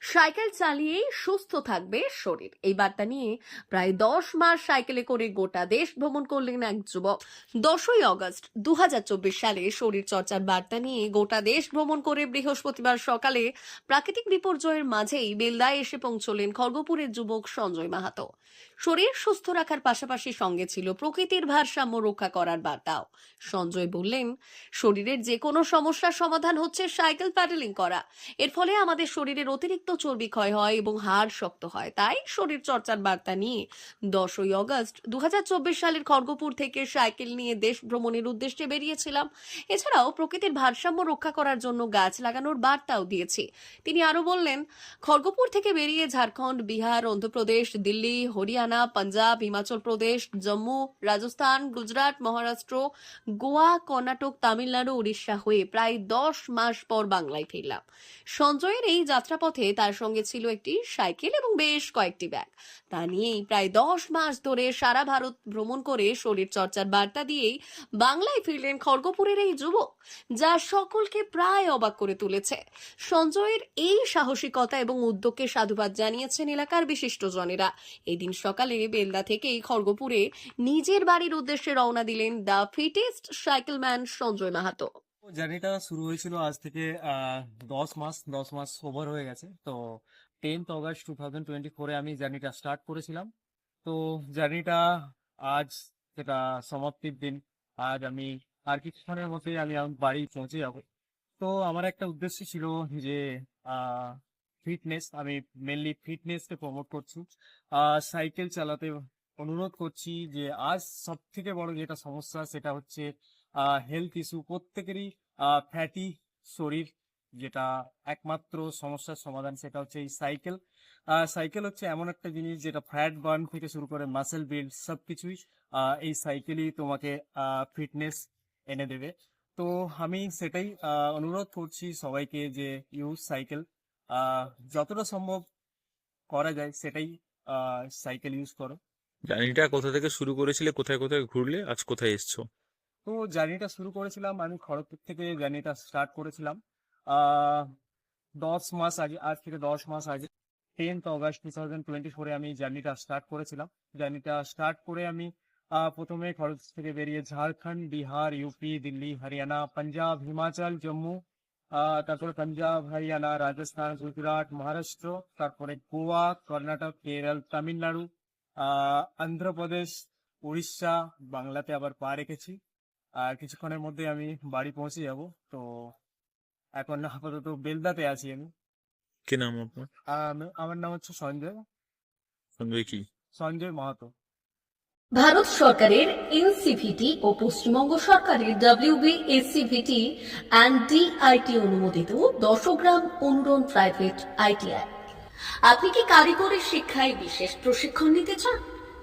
Cycle চালিয়েই সুস্থ থাকবে শরীর। এই বার্তা নিয়ে প্রায় দশ মাস সাইকেলে করে গোটা দেশ ভ্রমণ করলেন এক যুবক। দশই অগস্ট দু সালে শরীর চর্চার বার্তা নিয়ে গোটা দেশ ভ্রমণ করে বৃহস্পতিবার সকালে প্রাকৃতিক বিপর্যয়ের মাঝেই বেলদায় এসে পৌঁছলেন খড়গপুরের যুবক সঞ্জয় মাহাতো। শরীর সুস্থ রাখার পাশাপাশি সঙ্গে ছিল প্রকৃতির ভারসাম্য রক্ষা করার বার্তাও। সঞ্জয় বললেন, শরীরের যে কোনো সমস্যার সমাধান হচ্ছে সাইকেল প্যাডেলিং করা। এর ফলে আমাদের শরীরের অতিরিক্ত চর্বি ক্ষয় হয় এবং হাড় শক্ত হয়। তাই শরীর চর্চার বার্তা নিয়ে দশই অগস্ট দু সালের খড়গপুর থেকে সাইকেল নিয়ে দেশ ভ্রমণের উদ্দেশ্যে বেরিয়েছিলাম। এছাড়াও প্রকৃতির ভারসাম্য রক্ষা করার জন্য গাছ লাগানোর বার্তাও দিয়েছি। তিনি আরও বললেন, খড়গপুর থেকে বেরিয়ে ঝাড়খণ্ড, বিহার, অন্ধ্রপ্রদেশ, দিল্লি, হরিয়ানা, পাঞ্জাব, হিমাচল প্রদেশ, জম্মু, রাজস্থান, গুজরাট, মহারাষ্ট্র, গোয়া, কর্ণাটক, তামিলনাড়ু, উড়িষ্যা হয়ে প্রায় দশ মাস পর বাংলায় ফিরলাম। সঞ্জয়ের এই যাত্রাপথে তার সঙ্গে ছিল একটি সাইকেল এবং বেশ কয়েকটি ব্যাগ। তা নিয়েই প্রায় দশ মাস ধরে সারা ভারত ভ্রমণ করে শরীর চর্চার বার্তা দিয়েই বাংলায় ফিরলেন খড়গপুরের এই যুবক, যা সকলকে প্রায় অবাক করে তুলেছে। সঞ্জয়ের এই সাহসিকতা এবং উদ্যোগকে সাধুবাদ জানিয়েছেন এলাকার বিশিষ্টজনেরা। এদিন সকালে বেলদা থেকেই খড়গপুরে নিজের বাড়ির উদ্দেশ্যে রওনা দিলেন the fittest cycleman Sanjay Mahato. জার্নিটা শুরু হয়েছিল আজ থেকে দশ মাস দশ মাস ওভার হয়ে গেছে। তো tenth August two thousand twenty ফোরে আমি জার্নিটা স্টার্ট করেছিলাম। তো জার্নিটা আজ সেটা সমাপ্তির দিন। আজ আমি আর কিছুক্ষণের মধ্যেই আমি বাড়ি পৌঁছে যাব। তো আমার একটা উদ্দেশ্য ছিল যে ফিটনেস আমি মেনলি ফিটনেসকে প্রমোট করছি। সাইকেল চালাতে অনুরোধ করছি যে, আজ সব থেকে বড় যেটা সমস্যা সেটা হচ্ছে হেলথ ইস্যু প্রত্যেকেরই ফ্যাটি শরীর যেটা একমাত্র সমস্যার সমাধান সেটা হচ্ছে এই সাইকেল সাইকেল হচ্ছে এমন একটা জিনিস যেটা ফ্যাট বার্ন থেকে শুরু করে মাসেল বিল্ড সবকিছুই আহ, এই সাইকেলই তোমাকে ফিটনেস এনে দেবে। তো আমি সেটাই অনুরোধ করছি সবাইকে যে ইউজ সাইকেল যতটা সম্ভব করা যায় সেটাই সাইকেল ইউজ করো। জার্নিটা কোথা থেকে শুরু করেছিলে কোথায় কোথায় ঘুরলে আজ কোথায় এসছো? তো জার্নিটা শুরু করেছিলাম আমি খড়গপুর থেকে জার্নিটা স্টার্ট করেছিলাম। দশ মাস আগে আজ থেকে দশ মাস আগে tenth August two thousand twenty ফোরে আমি জার্নিটা স্টার্ট করেছিলাম। জার্নিটা স্টার্ট করে আমি প্রথমে খড়গপুর থেকে বেরিয়ে ঝাড়খণ্ড বিহার ইউপি দিল্লি হরিয়ানা পাঞ্জাব হিমাচল জম্মু তারপরে পাঞ্জাব হরিয়ানা রাজস্থান গুজরাট মহারাষ্ট্র তারপরে গোয়া কর্ণাটক কেরল তামিলনাড়ু আহ, অন্ধ্রপ্রদেশ উড়িষ্যা বাংলাতে আবার পা রেখেছি। আর কিছুক্ষণের মধ্যে আমি বাড়ি পৌঁছে যাব। তো এখন আপাতত বেলদাতে আছি আমি। কি নাম আপনার? আমার নাম হচ্ছে সঞ্জয়। সঞ্জয় কি? সঞ্জয় মাহাতো। ভারত সরকারের এনসিভিটি ও পশ্চিমবঙ্গ সরকারের ডাব্লিউবিএসসিভিটি অ্যান্ড ডিআইটি অনুমোদিত দশগ্রাম অনুরণ প্রাইভেট আইটিআই আপনি কি কারিগরি শিক্ষায় বিশেষ প্রশিক্ষণ নিতে চান?